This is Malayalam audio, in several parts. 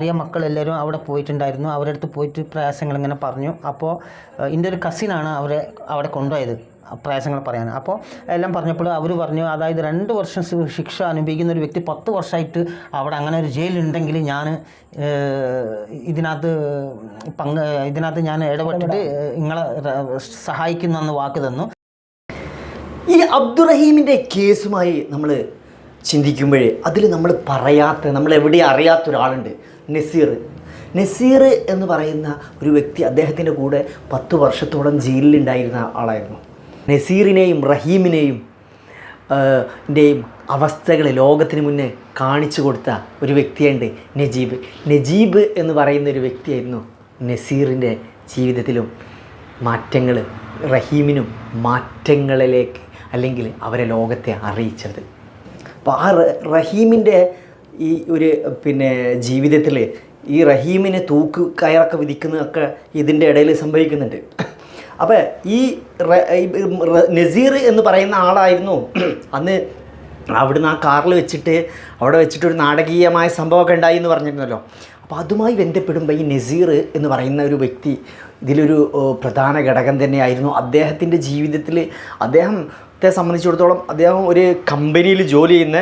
ഭാര്യ മക്കളെല്ലാവരും അവിടെ പോയിട്ടുണ്ടായിരുന്നു. അവരുടെ അടുത്ത് പോയിട്ട് പ്രയാസങ്ങൾ ഇങ്ങനെ പറഞ്ഞു അപ്പോൾ എന്റെ ഒരു കസിനാണ് അവരെ അവിടെ കൊണ്ടുപോയത് പ്രയാസങ്ങൾ പറയാൻ. അപ്പോൾ എല്ലാം പറഞ്ഞപ്പോൾ അവർ പറഞ്ഞു അതായത് രണ്ട് വർഷം ശിക്ഷ അനുഭവിക്കുന്ന ഒരു വ്യക്തി പത്ത് വർഷമായിട്ട് അവിടെ അങ്ങനെ ഒരു ജയിലുണ്ടെങ്കിൽ ഞാൻ ഇതിനകത്ത് പങ്ക് ഇതിനകത്ത് ഞാൻ ഇടപെട്ടിട്ട് നിങ്ങളെ സഹായിക്കുന്നെന്ന് വാക്ക് തന്നു. ഈ അബ്ദുറഹീമിന്റെ കേസുമായി നമ്മൾ ചിന്തിക്കുമ്പോഴേ അതിൽ നമ്മൾ പറയാത്ത നമ്മൾ എവിടെ അറിയാത്ത ഒരാളുണ്ട് നസീർ. നസീർ എന്ന് പറയുന്ന ഒരു വ്യക്തി അദ്ദേഹത്തിന്റെ കൂടെ പത്ത് വർഷത്തോളം ജയിലിലുണ്ടായിരുന്ന ആളായിരുന്നു. നസീറിനെയും റഹീമിനെയും ന്റെയും അവസ്ഥകൾ ലോകത്തിന് മുന്നേ കാണിച്ചു കൊടുത്ത ഒരു വ്യക്തിയുണ്ട് നജീബ്. നജീബ് എന്ന് പറയുന്ന ഒരു വ്യക്തിയായിരുന്നു നസീറിന്റെ ജീവിതത്തിലും മാറ്റങ്ങൾ റഹീമിനും മാറ്റങ്ങളിലേക്ക് അല്ലെങ്കിൽ അവരെ ലോകത്തെ അറിയിച്ചത്. അപ്പോൾ ആ റഹീമിന്റെ ഈ ഒരു പിന്നെ ജീവിതത്തിൽ ഈ റഹീമിനെ തൂക്ക് കയറൊക്കെ വിധിക്കുന്നതൊക്കെ ഇതിന്റെ ഇടയിൽ സംഭവിക്കുന്നുണ്ട്. അപ്പോൾ ഈ നസീർ എന്ന് പറയുന്ന ആളായിരുന്നു. അന്ന് അവിടുന്ന് ആ കാറിൽ വെച്ചിട്ട് അവിടെ വെച്ചിട്ട് ഒരു നാടകീയമായ സംഭവമൊക്കെ ഉണ്ടായി എന്ന് പറഞ്ഞിരുന്നല്ലോ. അപ്പോൾ അതുമായി ബന്ധപ്പെടുമ്പോൾ ഈ നസീർ എന്ന് പറയുന്ന ഒരു വ്യക്തി ഇതിലൊരു പ്രധാന ഘടകം തന്നെയായിരുന്നു. അദ്ദേഹത്തിന്റെ ജീവിതത്തിൽ അദ്ദേഹത്തെ സംബന്ധിച്ചിടത്തോളം അദ്ദേഹം ഒരു കമ്പനിയിൽ ജോലി ചെയ്യുന്ന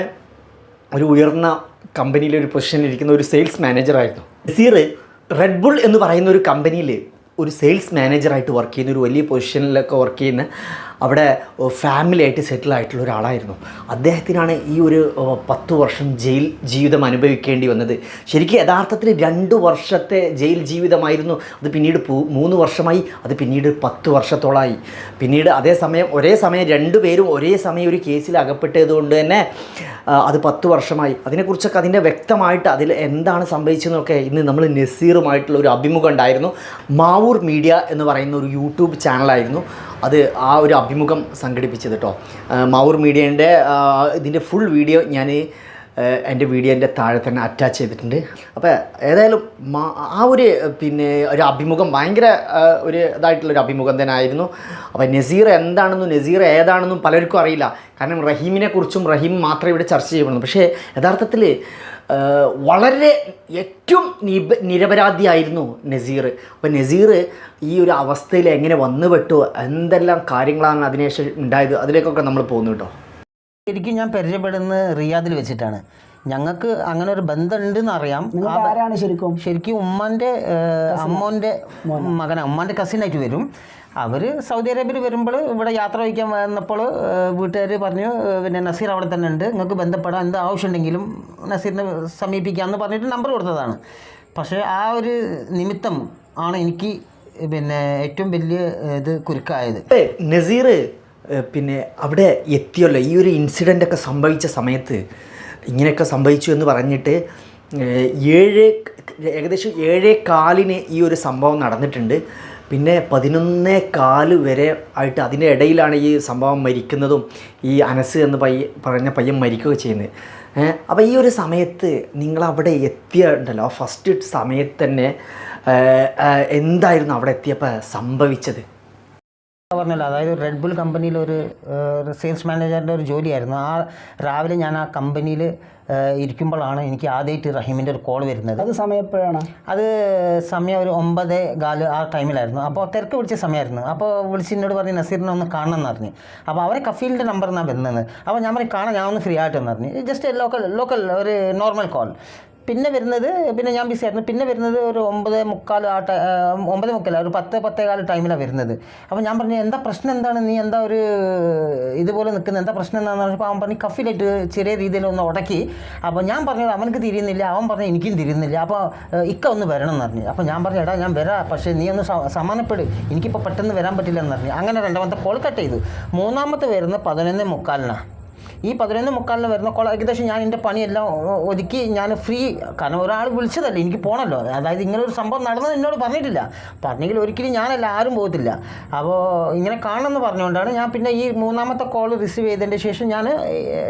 ഒരു ഉയർന്ന കമ്പനിയിലെ ഒരു പൊസിഷനിൽ ഇരിക്കുന്ന ഒരു സെയിൽസ് മാനേജറായിരുന്നു നസീർ റെഡ് ബുൾ എന്ന് പറയുന്ന ഒരു കമ്പനിയിൽ ഒരു സെയിൽസ് മാനേജറായിട്ട് വർക്ക് ചെയ്യുന്ന ഒരു വലിയ പൊസിഷനിലൊക്കെ വർക്ക് ചെയ്യുന്ന അവിടെ ഫാമിലി ആയിട്ട് സെറ്റിൽ ആയിട്ടുള്ള ഒരാളായിരുന്നു. അദ്ദേഹത്തിനാണ് ഈ ഒരു പത്ത് വർഷം ജയിൽ ജീവിതം അനുഭവിക്കേണ്ടി വന്നത്. ശരിക്കും യഥാർത്ഥത്തിൽ രണ്ട് വർഷത്തെ ജയിൽ ജീവിതമായിരുന്നു. അത് പിന്നീട് മൂന്ന് വർഷമായി അത് പിന്നീട് പത്ത് വർഷത്തോളമായി പിന്നീട് അതേ സമയം ഒരേ സമയം രണ്ടുപേരും ഒരേ സമയം ഒരു കേസിൽ അകപ്പെട്ടതുകൊണ്ട് തന്നെ അത് പത്ത് വർഷമായി. അതിനെക്കുറിച്ചൊക്കെ അതിന്റെ വ്യക്തമായിട്ട് അതിൽ എന്താണ് സംഭവിച്ചതെന്നൊക്കെ ഇന്ന് നമ്മൾ നസീറുമായിട്ടുള്ള ഒരു അഭിമുഖം ഉണ്ടായിരുന്നു. മാവൂർ മീഡിയ എന്ന് പറയുന്ന ഒരു യൂട്യൂബ് ചാനലായിരുന്നു അത് ആ ഒരു അഭിമുഖം സംഘടിപ്പിച്ചത് കേട്ടോ മൗർ മീഡിയേന്റെ ഇതിന്റെ ഫുൾ വീഡിയോ ഞാൻ എന്റെ വീഡിയോന്റെ താഴെ തന്നെ അറ്റാച്ച് ചെയ്തിട്ടുണ്ട്. അപ്പോൾ ഏതായാലും ആ ഒരു പിന്നെ ഒരു അഭിമുഖം ഭയങ്കര ഒരു ഇതായിട്ടുള്ളൊരു അഭിമുഖം തന്നെ ആയിരുന്നു. അപ്പോൾ നസീർ എന്താണെന്നും നസീർ ഏതാണെന്നും പലർക്കും അറിയില്ല. കാരണം റഹീമിനെ കുറിച്ചും റഹീം മാത്രമേ ഇവിടെ ചർച്ച ചെയ്യപ്പെടുന്നു പക്ഷേ യഥാർത്ഥത്തിൽ വളരെ ഏറ്റവും നിബ നിരപരാധിയായിരുന്നു നസീർ. അപ്പോൾ നസീർ ഈ ഒരു അവസ്ഥയിൽ എങ്ങനെ വന്നുപെട്ടു എന്തെല്ലാം കാര്യങ്ങളാണ് അതിനുശേഷം ഉണ്ടായത് അതിലേക്കൊക്കെ നമ്മൾ പോകുന്നു കേട്ടോ. ശരിക്കും ഞാൻ പരിചയപ്പെടുന്നത് റിയാദിൽ വെച്ചിട്ടാണ്. ഞങ്ങൾക്ക് അങ്ങനെ ഒരു ബന്ധമുണ്ടെന്ന് അറിയാം. ആ നിങ്ങൾക്ക് ആരാണ് ശരിക്കും? ശരിക്കും ഉമ്മാന്റെ അമ്മോന്റെ മകൻ ഉമ്മാന്റെ കസിനായിട്ട് വരും. അവർ സൗദി അറേബ്യയിൽ വരുമ്പോൾ ഇവിടെ യാത്ര വയ്ക്കാൻ വന്നപ്പോൾ വീട്ടുകാർ പറഞ്ഞു പിന്നെ നസീർ അവിടെ തന്നെ ഉണ്ട്. നിങ്ങൾക്ക് ബന്ധപ്പെടാൻ എന്ത് ആവശ്യമുണ്ടെങ്കിലും നസീറിനെ സമീപിക്കാമെന്ന് പറഞ്ഞിട്ട് നമ്പർ കൊടുത്തതാണ്. പക്ഷേ ആ ഒരു നിമിത്തം ആണ് എനിക്ക് പിന്നെ ഏറ്റവും വലിയ ഇത് കുരുക്കായത്. നസീർ പിന്നെ അവിടെ എത്തിയല്ലോ. ഈ ഒരു ഇൻസിഡന്റ് ഒക്കെ സംഭവിച്ച സമയത്ത് ഇങ്ങനെയൊക്കെ സംഭവിച്ചു എന്ന് പറഞ്ഞിട്ട് ഏഴ് ഏകദേശം ഏഴേ കാലിന് ഈ ഒരു സംഭവം നടന്നിട്ടുണ്ട്. പിന്നെ പതിനൊന്നേ കാൽ വരെ ആയിട്ട് അതിന്റെ ഇടയിലാണ് ഈ സംഭവം മരിക്കുന്നതും ഈ അനസ് എന്ന് പയ്യ പറഞ്ഞ പയ്യൻ മരിക്കുകയൊക്കെ ചെയ്യുന്നത്. അപ്പോൾ ഈ ഒരു സമയത്ത് നിങ്ങൾ അവിടെ എത്തിയുണ്ടല്ലോ ഫസ്റ്റ് സമയത്ത് തന്നെ എന്തായിരുന്നു അവിടെ എത്തിയപ്പോൾ സംഭവിച്ചത്? പറഞ്ഞല്ലോ. അതായത് റെഡ് ബുൾ കമ്പനിയിൽ ഒരു സെയിൽസ് മാനേജറിന്റെ ഒരു ജോലിയായിരുന്നു. ആ രാവിലെ ഞാൻ ആ കമ്പനിയിൽ ഇരിക്കുമ്പോഴാണ് എനിക്ക് ആദ്യമായിട്ട് റഹീമിന്റെ ഒരു കോൾ വരുന്നത്. അത് സമയം എപ്പോഴാണ്? അത് സമയം ഒരു ഒമ്പത് കാൽ ആ ടൈമിലായിരുന്നു അപ്പോൾ തിരക്ക് പിടിച്ച സമയമായിരുന്നു. അപ്പോൾ വിളിച്ച് എന്നോട് പറഞ്ഞ് നസീറിനെ ഒന്ന് കാണണം എന്ന് പറഞ്ഞു. അപ്പോൾ അവരെ കഫീലിന്റെ നമ്പർ എന്നാണ് വരുന്നത് അപ്പോൾ ഞാൻ പറയും കാണാൻ ഞാൻ ഒന്ന് ഫ്രീ ആയിട്ടെന്ന് പറഞ്ഞു. ജസ്റ്റ് ലോക്കൽ ലോക്കൽ ഒരു നോർമൽ കോൾ പിന്നെ വരുന്നത് പിന്നെ ഞാൻ ബിസി ആയിരുന്നു. പിന്നെ വരുന്നത് ഒരു ഒമ്പത് മുക്കാൽ ആ ടൈ ഒമ്പത് മുക്കാൽ ഒരു പത്ത് പത്തേകാൽ ടൈമിലാണ് വരുന്നത്. അപ്പോൾ ഞാൻ പറഞ്ഞു എന്താ പ്രശ്നം എന്താണ്? നീ എന്താ ഒരു ഇതുപോലെ നിൽക്കുന്നത് എന്താ പ്രശ്നം എന്താണെന്ന് പറഞ്ഞപ്പോൾ അവൻ പറഞ്ഞു കഫിലിട്ട് ചെറിയ രീതിയിൽ ഒന്ന് ഉടക്കി. അപ്പോൾ ഞാൻ പറഞ്ഞത് അവനക്ക് തിരിയുന്നില്ല. അവൻ പറഞ്ഞു എനിക്കും തിരിയുന്നില്ല. അപ്പോൾ ഇക്ക ഒന്ന് വരണം എന്ന് പറഞ്ഞു. അപ്പോൾ ഞാൻ പറഞ്ഞു എടാ ഞാൻ വരാം. പക്ഷേ നീ ഒന്ന് സമാനപ്പെടും എനിക്കിപ്പോൾ പെട്ടെന്ന് വരാൻ പറ്റില്ല എന്ന് പറഞ്ഞു. അങ്ങനെ രണ്ടാമത്തെ കോൾ കട്ട് ചെയ്തു. മൂന്നാമത്തെ വരുന്നത് പതിനൊന്ന് മുക്കാലിനാണ് ഈ പതിനൊന്ന് മുക്കാലിന് വരുന്ന കോൾ ഏകദേശം ഞാൻ എന്റെ പണിയെല്ലാം ഒതുക്കി ഞാൻ ഫ്രീ കാരണം ഒരാൾ വിളിച്ചതല്ലേ എനിക്ക് പോകണമല്ലോ അതായത് ഇങ്ങനെ ഒരു സംഭവം നടന്നത് എന്നോട് പറഞ്ഞിട്ടില്ല. പറഞ്ഞെങ്കിൽ ഒരിക്കലും ഞാനല്ല ആരും പോകത്തില്ല. അപ്പോൾ ഇങ്ങനെ കാണണമെന്ന് പറഞ്ഞുകൊണ്ടാണ് ഞാൻ പിന്നെ ഈ മൂന്നാമത്തെ കോൾ റിസീവ് ചെയ്തതിന്റെ ശേഷം ഞാൻ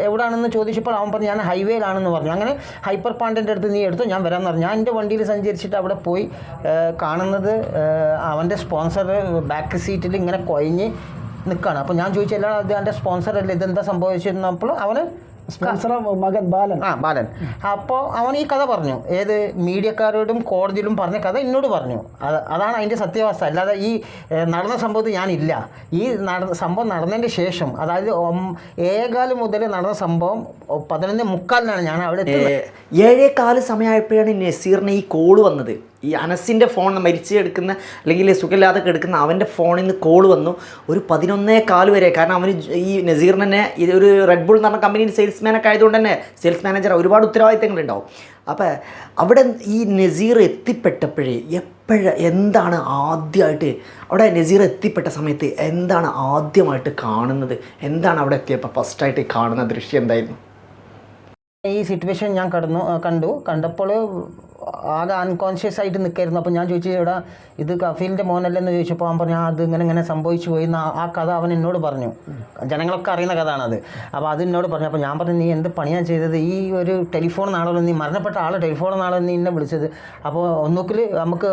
എവിടെയാണെന്ന് ചോദിച്ചപ്പോൾ അവൻ പറഞ്ഞു ഞാൻ ഹൈവേയിലാണെന്ന് പറഞ്ഞു. അങ്ങനെ ഹൈപ്പർ പാണ്ടിന്റെ അടുത്ത് നീ എടുത്തു ഞാൻ വരാമെന്ന് പറഞ്ഞു. ഞാൻ എന്റെ വണ്ടിയിൽ സഞ്ചരിച്ചിട്ട് അവിടെ പോയി കാണുന്നത് അവന്റെ സ്പോൺസർ ബാക്ക് സീറ്റിൽ ഇങ്ങനെ കൊയഞ്ഞ് നിൽക്കുകയാണ് അപ്പോൾ ഞാൻ ചോദിച്ചു എല്ലാ അദ്ദേഹത്തിന്റെ സ്പോൺസർ അല്ലേ? ഇതെന്താ സംഭവിച്ചിരുന്നപ്പോൾ അവന് സ്പോൺസർ മകൻ ബാലൻ. ആ ബാലൻ. അപ്പോൾ അവൻ ഈ കഥ പറഞ്ഞു. ഏത് മീഡിയക്കാരോടും കോടതിയിലും പറഞ്ഞ കഥ എന്നോട് പറഞ്ഞു. അത് അതാണ് അതിന്റെ സത്യാവസ്ഥ. അല്ലാതെ ഈ നടന്ന സംഭവത്തിൽ ഞാനില്ല. ഈ നടന്ന സംഭവം നടന്നതിന്റെ ശേഷം അതായത് ഏകാൽ മുതൽ നടന്ന സംഭവം പതിനൊന്ന് മുക്കാലിനാണ് ഞാൻ അവിടെ ഏഴേകാൽ സമയമായപ്പോഴാണ് നസീറിന് ഈ കോൾ വന്നത്. ഈ അനസിന്റെ ഫോൺ മരിച്ച് കിടക്കുന്ന അല്ലെങ്കിൽ സുഖമില്ലാതെ കിടക്കുന്ന അവന്റെ ഫോണിൽ നിന്ന് കോൾ വന്നു. ഒരു പതിനൊന്നേ കാൽ വരെ. കാരണം അവന് ഈ നസീറിന് ഇത് ഒരു റെഡ് ബുൾ എന്ന് പറഞ്ഞ കമ്പനിയിൽ സെയിൽസ്മാനൊക്കെ ആയതുകൊണ്ട് തന്നെ സെയിൽസ് മാനേജർ ഒരുപാട് ഉത്തരവാദിത്തങ്ങളുണ്ടാവും അപ്പോൾ അവിടെ ഈ നസീർ എത്തിപ്പെട്ടപ്പോഴേ എപ്പോഴ എന്താണ് ആദ്യമായിട്ട് അവിടെ നസീർ എത്തിപ്പെട്ട സമയത്ത് എന്താണ് ആദ്യമായിട്ട് കാണുന്നത്? എന്താണ് അവിടെ എത്തിയപ്പോൾ ഫസ്റ്റായിട്ട് കാണുന്ന ദൃശ്യം എന്തായിരുന്നു? ഈ സിറ്റുവേഷൻ ഞാൻ കടന്നു കണ്ടു. കണ്ടപ്പോൾ ആകെ അൺകോൺഷ്യസ് ആയിട്ട് നിൽക്കായിരുന്നു അപ്പോൾ ഞാൻ ചോദിച്ചു ഇവിടെ ഇത് കഫീലിന്റെ മോനല്ലെന്ന് ചോദിച്ചപ്പോൾ അവൻ പറഞ്ഞു "ആ, അത് ഇങ്ങനെ ഇങ്ങനെ സംഭവിച്ചു പോയി എന്ന് ആ- കഥ അവൻ എന്നോട് പറഞ്ഞു. ജനങ്ങളൊക്കെ അറിയുന്ന കഥയാണത് അപ്പോൾ അത് എന്നോട് പറഞ്ഞു. അപ്പോൾ ഞാൻ പറഞ്ഞു നീ എന്ത് പണിയാണ് ചെയ്തത്? ഈ ഒരു ടെലിഫോൺ നാളെ നീ മരണപ്പെട്ട ആൾ ടെലിഫോൺ നാളെ നീ എന്നെ വിളിച്ചത്. അപ്പോൾ ഒന്നുകിൽ നമുക്ക്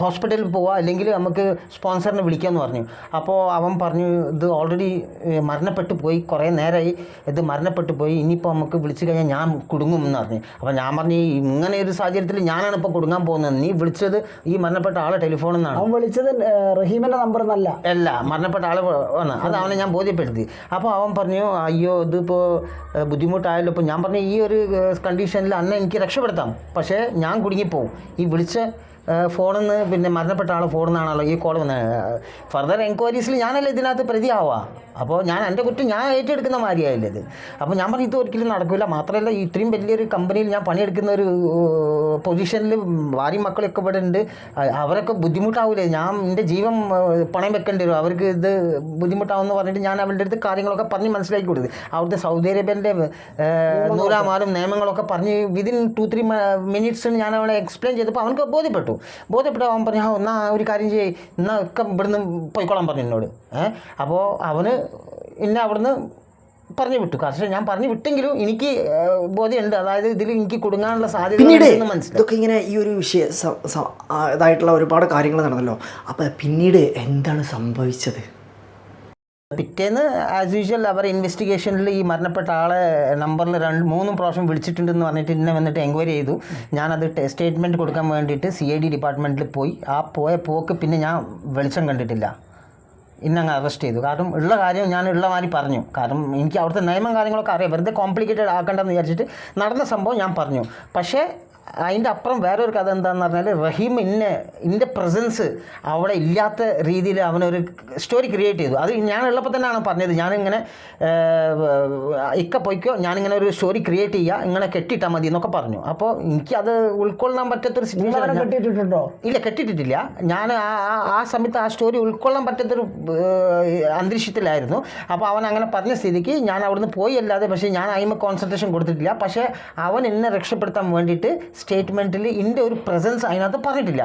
ഹോസ്പിറ്റലിൽ പോവാം അല്ലെങ്കിൽ നമുക്ക് സ്പോൺസറിനെ വിളിക്കാമെന്ന് പറഞ്ഞു. അപ്പോൾ അവൻ പറഞ്ഞു ഇത് ഓൾറെഡി മരണപ്പെട്ടു പോയി കുറേ നേരമായി ഇത് മരണപ്പെട്ടു പോയി. ഇനിയിപ്പോൾ നമുക്ക് വിളിച്ചു കഴിഞ്ഞാൽ ഞാൻ കുടുങ്ങും എന്ന് പറഞ്ഞു. അപ്പോൾ ഞാൻ പറഞ്ഞു ഇങ്ങനെ ഒരു സാഹചര്യത്തിൽ ഞാനാണ് ഇപ്പൊ കൊടുക്കാൻ പോകുന്നത് നീ വിളിച്ചത് ഈ മരണപ്പെട്ട ആളെ ടെലിഫോണിൽ നിന്നാണ് അവൻ വിളിച്ചത് റഹീമിന്റെ നമ്പർ എന്നല്ല. അല്ല മരണപ്പെട്ട ആൾ ആണ്. അത് അവനെ ഞാൻ ബോധ്യപ്പെടുത്തി. അപ്പോൾ അവൻ പറഞ്ഞു അയ്യോ ഇതിപ്പോൾ ബുദ്ധിമുട്ടായല്ലോ. ഇപ്പോൾ ഞാൻ പറഞ്ഞു ഈ ഒരു കണ്ടീഷനിൽ അന്നെ എനിക്ക് രക്ഷപ്പെടുത്താം. പക്ഷേ ഞാൻ കുടുങ്ങിപ്പോവും. ഈ വിളിച്ച ഫോണിൽ നിന്ന് പിന്നെ മരണപ്പെട്ട ആൾ ഫോണിൽ നിന്നാണല്ലോ ഈ കോൾ വന്നത് ഫർദർ എൻക്വയറീസിൽ ഞാനല്ലേ ഇതിനകത്ത് പ്രതിയാവുക അപ്പോൾ ഞാൻ എന്റെ കുറ്റം ഞാൻ ഏറ്റെടുക്കുന്ന മാതിരിയായില്ല ഇത്? അപ്പോൾ ഞാൻ പറഞ്ഞു ഇത് ഒരിക്കലും നടക്കില്ല മാത്രമല്ല ഈ ഇത്രയും വലിയൊരു കമ്പനിയിൽ ഞാൻ പണിയെടുക്കുന്ന ഒരു പൊസിഷനിൽ ഭാര്യയും മക്കളൊക്കെ ഇവിടെ ഉണ്ട്. അവരൊക്കെ ബുദ്ധിമുട്ടാവില്ലേ ഞാൻ എന്റെ ജീവൻ പണയം വെക്കേണ്ടി വരും. അവർക്ക് ഇത് ബുദ്ധിമുട്ടാവുമെന്ന് പറഞ്ഞിട്ട് ഞാൻ അവരുടെ അടുത്ത് കാര്യങ്ങളൊക്കെ പറഞ്ഞ് മനസ്സിലാക്കി കൊടുത്തു. അവിടുത്തെ സൗദി അറേബ്യന്റെ നൂലാമാലും നിയമങ്ങളൊക്കെ പറഞ്ഞ് വിതിൻ ടു ത്രീ മിനിറ്റ്സിന് ഞാൻ അവളെ എക്സ്പ്ലെയിൻ ചെയ്തപ്പോൾ അവനക്ക് ബോധ്യപ്പെട്ടു. ബോധ്യപ്പെട്ടു അവൻ പറഞ്ഞു ആ എന്നാ ഒരു കാര്യം ചെയ്യ്. എന്നാ ഒക്കെ ഇവിടുന്ന് പോയിക്കോളാൻ പറഞ്ഞു എന്നോട്. ഏഹ് അപ്പോൾ അവന് എന്നെ അവിടുന്ന് പറഞ്ഞു വിട്ടു. പക്ഷേ ഞാൻ പറഞ്ഞു വിട്ടെങ്കിലും എനിക്ക് ബോധ്യമുണ്ട്. അതായത് ഇതിൽ എനിക്ക് കുടുങ്ങാനുള്ള സാധ്യത പിന്നീട് ഇതൊക്കെ ഇങ്ങനെ ഈ ഒരു വിഷയ ഇതായിട്ടുള്ള ഒരുപാട് കാര്യങ്ങൾ നടന്നല്ലോ. അപ്പം പിന്നീട് എന്താണ് സംഭവിച്ചത്? പിറ്റേന്ന് ആസ് യൂഷ്വൽ അവർ ഇൻവെസ്റ്റിഗേഷനിൽ ഈ മരണപ്പെട്ട ആളെ നമ്പറിൽ രണ്ട് മൂന്നും പ്രാവശ്യം വിളിച്ചിട്ടുണ്ടെന്ന് പറഞ്ഞിട്ട് ഇന്നെ വന്നിട്ട് എൻക്വയറി ചെയ്തു. ഞാനത് സ്റ്റേറ്റ്മെന്റ് കൊടുക്കാൻ വേണ്ടിയിട്ട് സി ഐ ഡി ഡിപ്പാർട്ട്മെന്റിൽ പോയി. ആ പോയ പോക്ക് പിന്നെ ഞാൻ വെളിച്ചം കണ്ടിട്ടില്ല. ഇന്നങ്ങ് അറസ്റ്റ് ചെയ്തു. കാരണം ഉള്ള കാര്യം ഞാൻ ഉള്ള മാതിരി പറഞ്ഞു. കാരണം എനിക്ക് അവിടുത്തെ നിയമം കാര്യങ്ങളൊക്കെ അറിയാം. വെറുതെ കോംപ്ലിക്കേറ്റഡ് ആക്കണ്ടെന്ന് വിചാരിച്ചിട്ട് നടന്ന സംഭവം ഞാൻ പറഞ്ഞു. പക്ഷേ അതിന്റെ അപ്പുറം വേറൊരു കഥ എന്താണെന്ന് പറഞ്ഞാൽ റഹീം ഇന്നെ ഇന്റെ പ്രസൻസ് അവിടെ ഇല്ലാത്ത രീതിയിൽ അവനൊരു സ്റ്റോറി ക്രിയേറ്റ് ചെയ്തു. അത് ഞാൻ ഞാനുള്ളപ്പോൾ തന്നെയാണ് പറഞ്ഞത്. ഞാനിങ്ങനെ ഇക്ക പൊയ്ക്കോ ഞാനിങ്ങനെ ഒരു സ്റ്റോറി ക്രിയേറ്റ് ചെയ്യുക ഇങ്ങനെ കെട്ടിയിട്ടാൽ മതി എന്നൊക്കെ പറഞ്ഞു. അപ്പോൾ എനിക്കത് ഉൾക്കൊള്ളാൻ പറ്റാത്തൊരു സിറ്റുവേഷൻ കെട്ടിയിട്ടുണ്ടോ ഇല്ല കെട്ടിയിട്ടില്ല ഞാൻ ആ ആ- സമയത്ത് ആ സ്റ്റോറി ഉൾക്കൊള്ളാൻ പറ്റാത്തൊരു അന്തരീക്ഷത്തിലായിരുന്നു. അപ്പോൾ അവൻ അങ്ങനെ പറഞ്ഞ സ്ഥിതിക്ക് ഞാൻ അവിടുന്ന് പോയി അല്ലാതെ പക്ഷേ ഞാൻ അതിന് കോൺസെൻട്രേഷൻ കൊടുത്തിട്ടില്ല. പക്ഷേ അവൻ എന്നെ രക്ഷപ്പെടുത്താൻ വേണ്ടിയിട്ട് സ്റ്റേറ്റ്മെന്റിൽ ഇന്റെ ഒരു പ്രസൻസ് അതിനകത്ത് പറഞ്ഞിട്ടില്ല.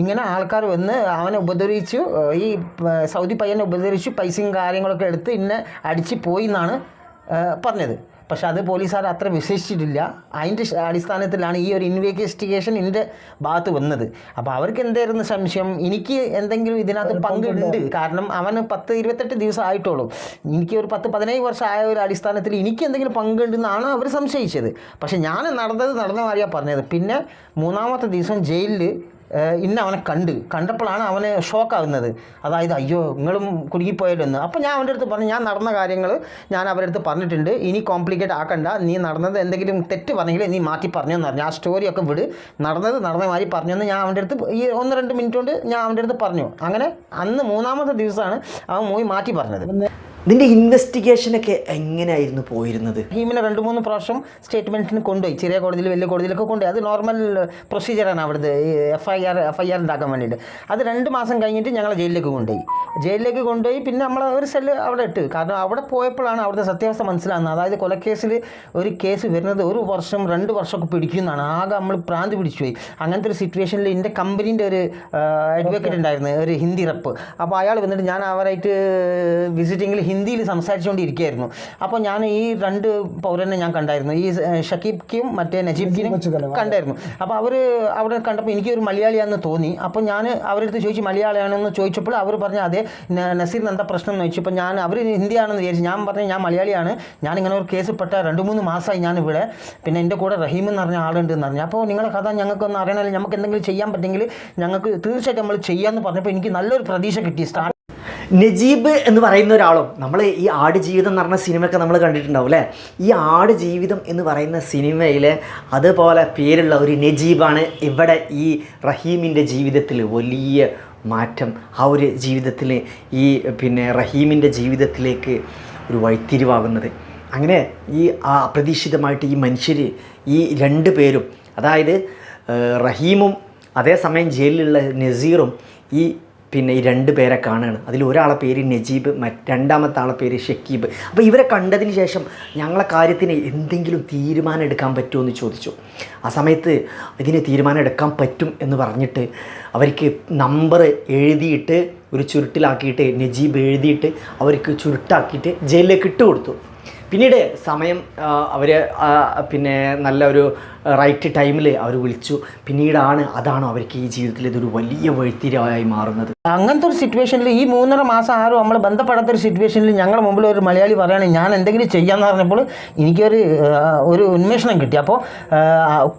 ഇങ്ങനെ ആൾക്കാർ വന്ന് അവനെ ഉപദ്രവിച്ചു ഈ സൗദി പയ്യനെ ഉപദ്രവിച്ചു പൈസയും കാര്യങ്ങളൊക്കെ എടുത്ത് ഇന്നെ അടിച്ച് പോയി എന്നാണ് പറഞ്ഞത്. പക്ഷെ അത് പോലീസുകാർ അത്ര വിശ്വസിച്ചിട്ടില്ല. അതിന്റെ അടിസ്ഥാനത്തിലാണ് ഈ ഒരു ഇൻവെസ്റ്റിഗേഷൻ എന്റെ ഭാഗത്ത് വന്നത്. അപ്പോൾ അവർക്ക് എന്തായിരുന്നു സംശയം? എനിക്ക് എന്തെങ്കിലും ഇതിനകത്ത് പങ്കുണ്ട്. കാരണം അവന് പത്ത് ഇരുപത്തെട്ട് ദിവസം ആയിട്ടുള്ളൂ. എനിക്ക് ഒരു പത്ത് പതിനേഴ് വർഷം ആയ ഒരു അടിസ്ഥാനത്തിൽ എനിക്ക് എന്തെങ്കിലും പങ്കുണ്ടെന്നാണ് അവർ സംശയിച്ചത്. പക്ഷേ ഞാൻ നടന്നത് നടന്ന മാറിയാണ് പറഞ്ഞത്. പിന്നെ മൂന്നാമത്തെ ദിവസം ജയിലിൽ ഇന്ന് അവനെ കണ്ട്. കണ്ടപ്പോഴാണ് അവന് ഷോക്കാവുന്നത് അതായത് അയ്യോ നിങ്ങളും കുടുങ്ങിപ്പോയല്ലോ എന്ന് അപ്പോൾ ഞാൻ അവന്റെ അടുത്ത് പറഞ്ഞു ഞാൻ നടന്ന കാര്യങ്ങൾ ഞാൻ അവരുടെ അടുത്ത് പറഞ്ഞിട്ടുണ്ട്. ഇനി കോംപ്ലിക്കേറ്റ് ആക്കണ്ട. നീ നടന്നത് എന്തെങ്കിലും തെറ്റ് പറഞ്ഞെങ്കിൽ നീ മാറ്റി പറഞ്ഞെന്ന് പറഞ്ഞു. ആ സ്റ്റോറിയൊക്കെ വിട്. നടന്നത് നടന്ന മാതിരി പറഞ്ഞെന്ന് ഞാൻ അവന്റെ അടുത്ത് ഈ ഒന്ന് രണ്ട് മിനിറ്റ് കൊണ്ട് ഞാൻ അവന്റെ അടുത്ത് പറഞ്ഞു. അങ്ങനെ അന്ന് മൂന്നാമത്തെ ദിവസമാണ് അവൻ മൂവി മാറ്റി പറഞ്ഞത്. നിന്റെ ഇൻവെസ്റ്റിഗേഷനൊക്കെ എങ്ങനെയായിരുന്നു പോയിരുന്നത്? ഹീമിനെ രണ്ട് മൂന്ന് പ്രാവശ്യം സ്റ്റേറ്റ്മെന്റിന് കൊണ്ടുപോയി. ചെറിയ കോടതിയിൽ വലിയ കോടതിയിലൊക്കെ കൊണ്ടുപോയി. അത് നോർമൽ പ്രൊസീജിയറാണ് അവിടുത്തെ. F I R F I R ഉണ്ടാക്കാൻ വേണ്ടിയിട്ട്. അത് രണ്ട് മാസം കഴിഞ്ഞിട്ട് ഞങ്ങൾ ജയിലിലേക്ക് കൊണ്ടുപോയി. ജയിലിലേക്ക് കൊണ്ടുപോയി. പിന്നെ നമ്മൾ ഒരു സെല്ല് അവിടെ ഇട്ട്. കാരണം അവിടെ പോയപ്പോഴാണ് അവിടുത്തെ സത്യാവസ്ഥ മനസ്സിലാകുന്നത്. അതായത് കൊലക്കേസിൽ ഒരു കേസ് വരുന്നത് ഒരു വർഷം രണ്ട് വർഷമൊക്കെ പിടിക്കുന്നതാണ് ആകെ നമ്മൾ പ്രാന്ത് പിടിച്ചു പോയി. അങ്ങനത്തെ ഒരു സിറ്റുവേഷനിൽ എന്റെ കമ്പനീന്റെ ഒരു അഡ്വക്കേറ്റ് ഉണ്ടായിരുന്നു. ഒരു ഹിന്ദി റപ്പ് അപ്പോൾ അയാൾ വന്നിട്ട് ഞാൻ അവരായിട്ട് വിസിറ്റിങ്ങിൽ ഹിന്ദി ഹിന്ദിയിൽ സംസാരിച്ചുകൊണ്ടിരിക്കുകയായിരുന്നു. അപ്പോൾ ഞാൻ ഈ രണ്ട് പൗരനെ ഞാൻ കണ്ടായിരുന്നു. ഈ ഷക്കീബ്ക്കും മറ്റേ നജീബ്ക്കിനും കണ്ടായിരുന്നു. അപ്പോൾ അവർ അവിടെ കണ്ടപ്പോൾ എനിക്കൊരു മലയാളിയാണെന്ന് തോന്നി. അപ്പോൾ ഞാൻ അവരടുത്ത് ചോദിച്ചു മലയാളിയാണെന്ന്? ചോദിച്ചപ്പോൾ അവർ പറഞ്ഞു അതെ നസീർ എന്താ പ്രശ്നം എന്ന് ചോദിച്ചപ്പോൾ ഞാൻ അവർ ഹിന്ദിയാണെന്ന് വിചാരിച്ചു ഞാൻ പറഞ്ഞു ഞാൻ മലയാളിയാണ്. ഞാൻ ഇങ്ങനെ ഒരു കേസ് പെട്ട രണ്ട് മൂന്ന് മാസമായി ഞാൻ ഇവിടെ പിന്നെ എന്റെ കൂടെ റഹീം എന്ന് പറഞ്ഞ ആളുണ്ട് എന്ന് പറഞ്ഞു. അപ്പോൾ നിങ്ങളെ കഥ ഞങ്ങൾക്കൊന്ന് അറിയണമല്ലോ നമുക്ക് എന്തെങ്കിലും ചെയ്യാൻ പറ്റുമെങ്കിൽ ഞങ്ങൾക്ക് തീർച്ചയായിട്ടും നമ്മൾ ചെയ്യാമെന്ന് പറഞ്ഞപ്പോൾ എനിക്ക് നല്ലൊരു പ്രതീക്ഷ കിട്ടി. സ്റ്റാർട്ട് നജീബ് എന്ന് പറയുന്ന ഒരാളും നമ്മൾ ഈ ആട് ജീവിതം എന്ന് പറഞ്ഞ സിനിമയൊക്കെ നമ്മൾ കണ്ടിട്ടുണ്ടാവും അല്ലേ? ഈ ആട് ജീവിതം എന്ന് പറയുന്ന സിനിമയിൽ അതുപോലെ പേരുള്ള ഒരു നജീബാണ് ഇവിടെ ഈ റഹീമിന്റെ ജീവിതത്തിൽ വലിയ മാറ്റം. ആ ഒരു ജീവിതത്തിൽ ഈ പിന്നെ റഹീമിന്റെ ജീവിതത്തിലേക്ക് ഒരു വഴിത്തിരിവാകുന്നത്. അങ്ങനെ ഈ അപ്രതീക്ഷിതമായിട്ട് ഈ മനുഷ്യർ ഈ രണ്ട് പേരും അതായത് റഹീമും അതേസമയം ജയിലിലുള്ള നസീറും ഈ പിന്നെ ഈ രണ്ട് പേരെ കാണുകയാണ് അതിൽ ഒരാളെ പേര് നജീബ് രണ്ടാമത്തെ ആളെ പേര് ഷക്കീബ്. അപ്പോൾ ഇവരെ കണ്ടതിന് ശേഷം ഞങ്ങളെ കാര്യത്തിന് എന്തെങ്കിലും തീരുമാനം എടുക്കാൻ പറ്റുമോ എന്ന് ചോദിച്ചു. ആ സമയത്ത് ഇതിന് തീരുമാനം എടുക്കാൻ പറ്റും എന്ന് പറഞ്ഞിട്ട് അവർക്ക് നമ്പർ എഴുതിയിട്ട് ഒരു ചുരുട്ടിലാക്കിയിട്ട് നജീബ് എഴുതിയിട്ട് അവർക്ക് ചുരുട്ടാക്കിയിട്ട് ജയിലിലേക്ക് ഇട്ട് കൊടുത്തു പിന്നീട് സമയം അവർ പിന്നെ നല്ല ഒരു റൈറ്റ് ടൈമിൽ അവർ വിളിച്ചു. പിന്നീടാണ് അതാണ് അവർക്ക് ഈ ജീവിതത്തിൽ ഇതൊരു വലിയ വഴിത്തിരിവായി മാറുന്നത്. അങ്ങനത്തെ ഒരു സിറ്റുവേഷനിൽ ഈ മൂന്നര മാസം ആരും നമ്മൾ ബന്ധപ്പെടാത്ത ഒരു സിറ്റുവേഷനിൽ ഞങ്ങളുടെ മുമ്പിൽ ഒരു മലയാളി പറയുകയാണെങ്കിൽ ഞാൻ എന്തെങ്കിലും ചെയ്യാമെന്ന് പറഞ്ഞപ്പോൾ എനിക്കൊരു ഒരു ഉന്മേഷണം കിട്ടി. അപ്പോൾ